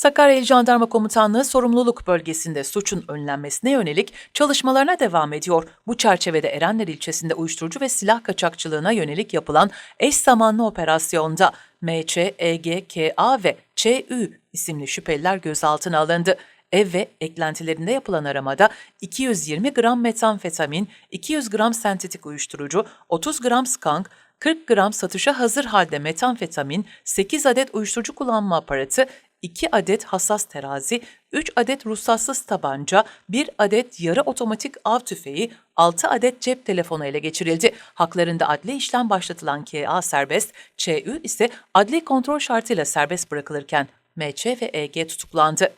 Sakarya İl Jandarma Komutanlığı sorumluluk bölgesinde suçun önlenmesine yönelik çalışmalarına devam ediyor. Bu çerçevede Erenler ilçesinde uyuşturucu ve silah kaçakçılığına yönelik yapılan eş zamanlı operasyonda MC, EG, KA ve ÇÜ isimli şüpheliler gözaltına alındı. Ev ve eklentilerinde yapılan aramada 220 gram metamfetamin, 200 gram sentetik uyuşturucu, 30 gram skank, 40 gram satışa hazır halde metamfetamin, 8 adet uyuşturucu kullanma aparatı, 2 adet hassas terazi, 3 adet ruhsatsız tabanca, 1 adet yarı otomatik av tüfeği, 6 adet cep telefonu ele geçirildi. Haklarında adli işlem başlatılan KA serbest, ÇÜ ise adli kontrol şartıyla serbest bırakılırken MC ve EG tutuklandı.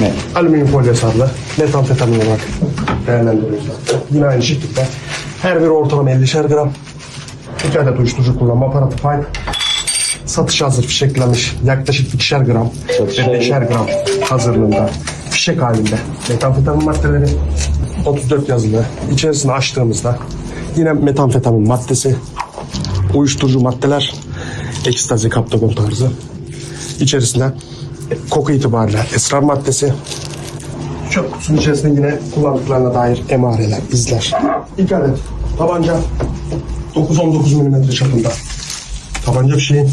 Ne? alüminyum folyo sarılı metamfetamin olarak değerlendiriyoruz. Yine aynı şekilde her biri ortalama 50'şer gram. 2 adet uyuşturucu kullanma aparatı pipe. Satış hazır fişeklenmiş yaklaşık 2'şer gram ve 5'er gram hazırlığında fişek halinde. Metamfetamin maddeleri 34 yazılı. İçerisini açtığımızda yine metamfetamin maddesi uyuşturucu maddeler ekstazi kaptagon tarzı. İçerisinde koku itibariyle esrar maddesi. Çöp kutusunun içerisinde yine kullandıklarına dair emareler, izler. İlk adet tabanca 9-19 mm çapında. Tabanca bir şeyin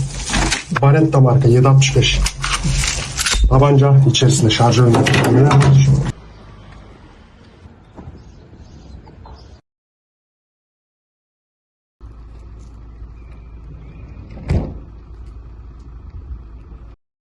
Baretta marka 765. Tabanca içerisinde şarjör.